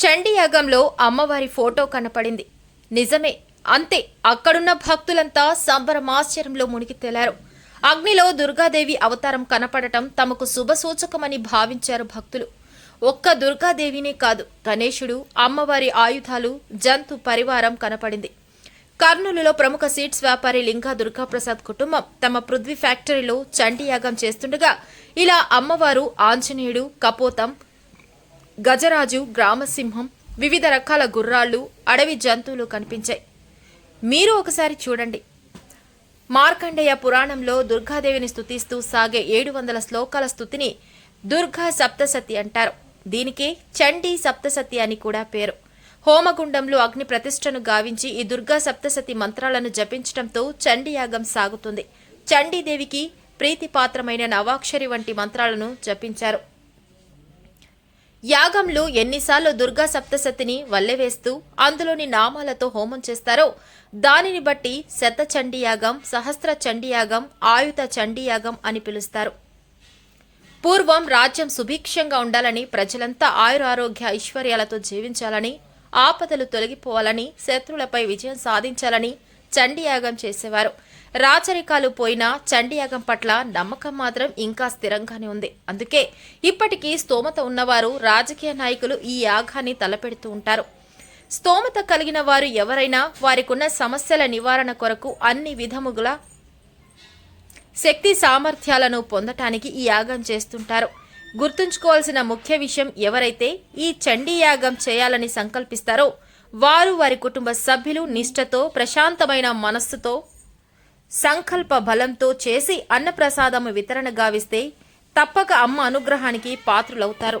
చండీయాగంలో అమ్మవారి ఫోటో కనపడింది. నిజమే అంతే అక్కడున్న భక్తులంతా సంబరమాశ్చర్యంలో మునిగి తేలారు. అగ్నిలో దుర్గాదేవి అవతారం కనపడటం తమకు శుభసూచకమని భావించారు భక్తులు. ఒక్క దుర్గాదేవినే కాదు గణేశుడు అమ్మవారి ఆయుధాలు జంతు పరివారం కనపడింది. కర్నూలులో ప్రముఖ సీట్స్ వ్యాపారి లింగా దుర్గాప్రసాద్ కుటుంబం తమ పృథ్వీ ఫ్యాక్టరీలో చండీయాగం చేస్తుండగా ఇలా అమ్మవారు ఆంజనేయుడు కపోతం గజరాజు గ్రామసింహం వివిధ రకాల గుర్రాళ్ళు అడవి జంతువులు కనిపించాయి. మీరు ఒకసారి చూడండి. మార్కండేయ పురాణంలో దుర్గాదేవిని స్థుతిస్తూ సాగే ఏడు వందల శ్లోకాల స్థుతిని దుర్గా సప్తసతి అంటారు. దీనికి చండీ సప్తసతి అని కూడా పేరు. హోమగుండంలో అగ్ని ప్రతిష్టను గావించి ఈ దుర్గా సప్తసతి మంత్రాలను జపించడంతో చండీయాగం సాగుతుంది. చండీదేవికి ప్రీతిపాత్రమైన నవాక్షరి వంటి మంత్రాలను జపించారు. యాగంలో ఎన్నిసార్లు దుర్గా సప్తశతిని వల్లెవేస్తూ అందులోని నామాలతో హోమం చేస్తారో దానిని బట్టి శత చండీయాగం సహస్ర చండీయాగం ఆయుధ చండీయాగం అని పిలుస్తారు. పూర్వం రాజ్యం సుభిక్షంగా ఉండాలని ప్రజలంతా ఆయురారోగ్య ఐశ్వర్యాలతో జీవించాలని ఆపదలు తొలగిపోవాలని శత్రువులపై విజయం సాధించాలని చండీయాగం చేసేవారు. రాచరికాలు పోయినా చండీయాగం పట్ల నమ్మకం మాత్రం ఇంకా స్థిరంగానే ఉంది. అందుకే ఇప్పటికీ స్తోమత ఉన్నవారు రాజకీయ నాయకులు ఈ యాగాన్ని తలపెడుతూ ఉంటారు. స్తోమత కలిగిన వారు ఎవరైనా వారికున్న సమస్యల నివారణ కొరకు అన్ని విధముగుల శక్తి సామర్థ్యాలను పొందటానికి ఈ యాగం చేస్తుంటారు. గుర్తుంచుకోవాల్సిన ముఖ్య విషయం ఎవరైతే ఈ చండీ యాగం చేయాలని సంకల్పిస్తారో వారు వారి కుటుంబ సభ్యులు నిష్ఠతో ప్రశాంతమైన మనస్సుతో సంకల్ప బలంతో చేసి అన్నప్రసాదము వితరణ గావిస్తే తప్పక అమ్మ అనుగ్రహానికి పాత్రులవుతారు.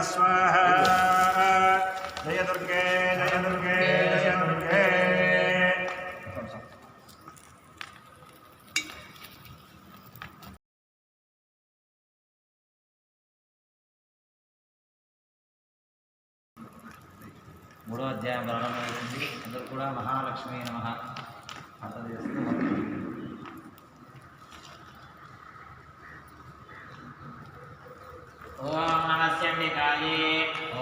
సమర్పయామి నమః స్వాహా జయ దుర్గే జయ దుర్గే జయ దుర్గే మూడో అధ్యాయం ప్రారంభమైంది అందరూ కూడా మహాలక్ష్మి నమ అర్థం ఓం నమస్యండికాయే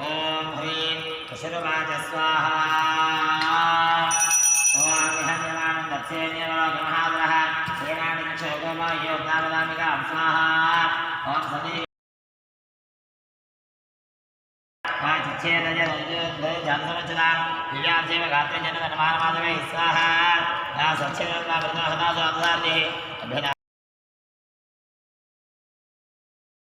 ఓం హ్రీం కుశలవాచ స్వాహా. ఓం విహన్యమానం దక్షేణ్యమహాదరః సేనాని క్షోగమాయో నామదామిక స్వాహా. ఓం సదే చిచ్ఛేదయ